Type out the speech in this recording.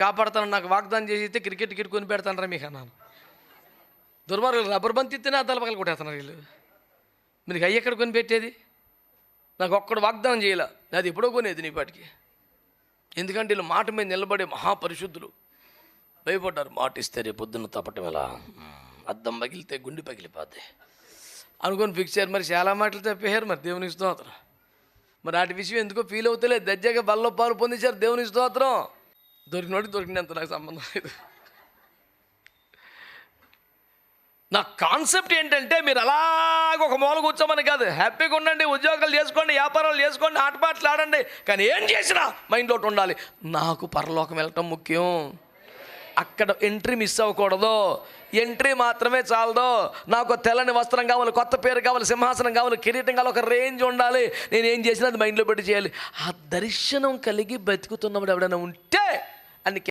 కాపాడతాను నాకు వాగ్దానం చేసి ఇస్తే క్రికెట్ కిట్ కొని పెడతానరా మీకు అన్నాను. దుర్మార్గులు రబ్బర్ బంతి ఇస్తేనే అద్దాలు పగలు కొట్టేస్తున్నారు వీళ్ళు. మీకు అయ్యి ఎక్కడ కొని పెట్టేది? నాకు ఒక్కడు వాగ్దానం చేయాల. అది ఎప్పుడో కొనేది నీ పాటికి. ఎందుకంటే వీళ్ళు మాట మీద నిలబడే మహాపరిశుద్ధులు. భయపడ్డారు. మాట ఇస్తే రేపు పొద్దున్న తప్పటం ఎలా? అద్దం పగిలితే గుండె పగిలిపోద్ది. అనుకొని ఫిక్స్ అయ్యారు. మరి చాలా మాటలు చెప్పారు మరి దేవుని స్తోత్రం. మరి వాటి విషయం ఎందుకో ఫీల్ అవుతలేదు. దజ్జాగా బల్లో పాలు పొందించారు దేవుని స్తోత్రం. దొరికినోటి దొరికినంత నాకు సంబంధం లేదు. నా కాన్సెప్ట్ ఏంటంటే మీరు అలాగ ఒక మూల కూర్చోమని కాదు. హ్యాపీగా ఉండండి ఉద్యోగాలు చేసుకోండి వ్యాపారాలు చేసుకోండి ఆటపాటలు ఆడండి. కానీ ఏం చేసినా మైండ్లో ఉండాలి. నాకు పరలోకం వెళ్ళటం ముఖ్యం. అక్కడ ఎంట్రీ మిస్ అవ్వకూడదు. ఎంట్రీ మాత్రమే చాలదు. నాకు తెల్లని వస్త్రం కావాలి కొత్త పేరు కావాలి సింహాసనం కావాలి కిరీటం కావాలి ఒక రేంజ్ ఉండాలి. నేను ఏం చేసినా అది మైండ్లో పెట్టి చేయాలి. ఆ దర్శనం కలిగి బతుకుతున్నప్పుడు ఎవడైనా ఉంటే and